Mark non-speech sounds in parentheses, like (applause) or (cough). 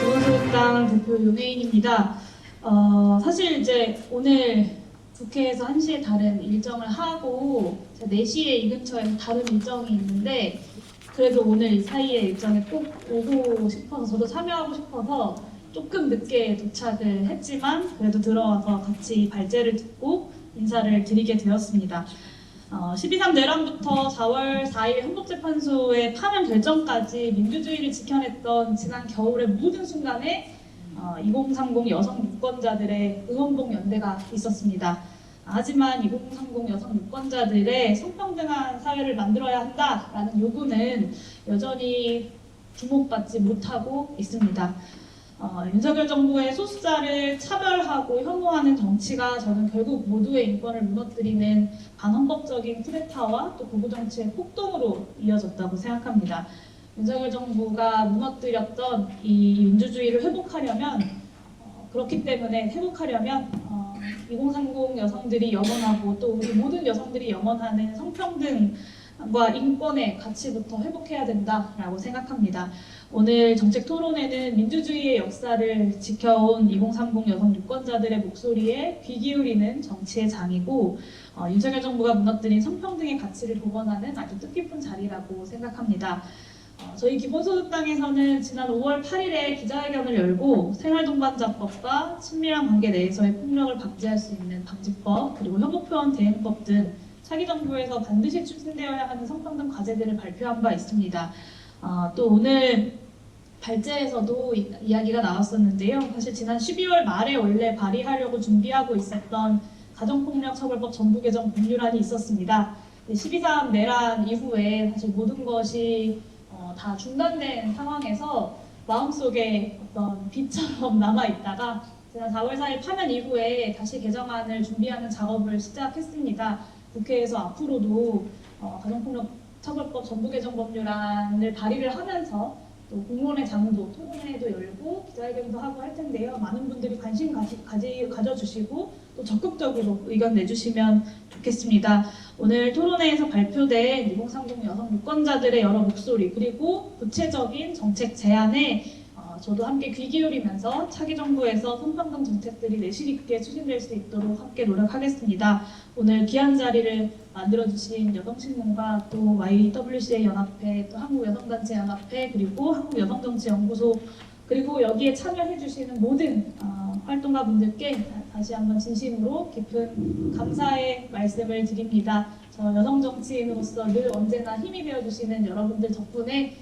기본소득당 대표 윤혜인입니다. 어, 사실 이제 오늘 국회에서 1시에 다른 일정을 하고 제가 4시에 이 근처에 다른 일정이 있는데 그래도 오늘 이 사이에 일정에 꼭 오고 싶어서 저도 참여하고 싶어서 조금 늦게 도착을 했지만 그래도 들어와서 같이 발제를 듣고 인사를 드리게 되었습니다. 어, 12.3 내란부터 4월 4일 헌법재판소의 파면 결정까지 민주주의를 지켜냈던 지난 겨울의 모든 순간에 어, 2030 여성 유권자들의 응원봉 연대가 있었습니다. 하지만 2030 여성 유권자들의 성평등한 사회를 만들어야 한다라는 요구는 여전히 주목받지 못하고 있습니다. 어, 윤석열 정부의 소수자를 차별하고 혐오하는 정치가 저는 결국 모두의 인권을 무너뜨리는 반헌법적인 쿠데타와 또 극우 정치의 폭동으로 이어졌다고 생각합니다. 윤석열 정부가 무너뜨렸던 이 민주주의를 회복하려면 어, 그렇기 때문에 회복하려면 어, 2030 여성들이 염원하고 또 우리 모든 여성들이 염원하는 성평등 과 인권의 가치부터 회복해야 된다라고 생각합니다. 오늘 정책 토론회는 민주주의의 역사를 지켜온 2030 여성 유권자들의 목소리에 귀 기울이는 정치의 장이고 어, 윤석열 정부가 무너뜨린 성평등의 가치를 복원하는 아주 뜻깊은 자리라고 생각합니다. 어, 저희 기본소득당에서는 지난 5월 8일에 기자회견을 열고 생활동반자법과 친밀한 관계 내에서의 폭력을 방지할 수 있는 방지법 그리고 혐오표현 대응법 등 차기 정부에서 반드시 추진되어야 하는 성평등 과제들을 발표한 바 있습니다. 어, 또 오늘 발제에서도 이- 이야기가 나왔었는데요. 사실 지난 12월 말에 원래 발의하려고 준비하고 있었던 가정폭력 처벌법 전부 개정 법률안이 있었습니다. 12.3 내란 이후에 사실 모든 것이 어, 다 중단된 상황에서 마음속에 어떤 빛처럼 (laughs) 남아있다가 지난 4월 4일 파면 이후에 다시 개정안을 준비하는 작업을 시작했습니다. 국회에서 앞으로도 어, 가정폭력 처벌법 전부 개정 법률안을 발의를 하면서 또 공론의 장도 토론회도 열고 기자회견도 하고 할 텐데요. 많은 분들이 관심 가지, 가지, 가져주시고 또 적극적으로 의견 내주시면 좋겠습니다. 오늘 토론회에서 발표된 2030 여성 유권자들의 여러 목소리 그리고 구체적인 정책 제안에 어, 저도 함께 귀 기울이면서 차기 정부에서 성평등 정책들이 내실 있게 추진될 수 있도록 함께 노력하겠습니다. 오늘 귀한 자리를 만들어주신 여성신문과 또 YWCA 연합회, 또 한국여성단체 연합회, 그리고 한국여성정치연구소 그리고 여기에 참여해주시는 모든 어, 활동가 분들께 다시 한번 진심으로 깊은 감사의 말씀을 드립니다. 저 여성 정치인으로서 늘 언제나 힘이 되어주시는 여러분들 덕분에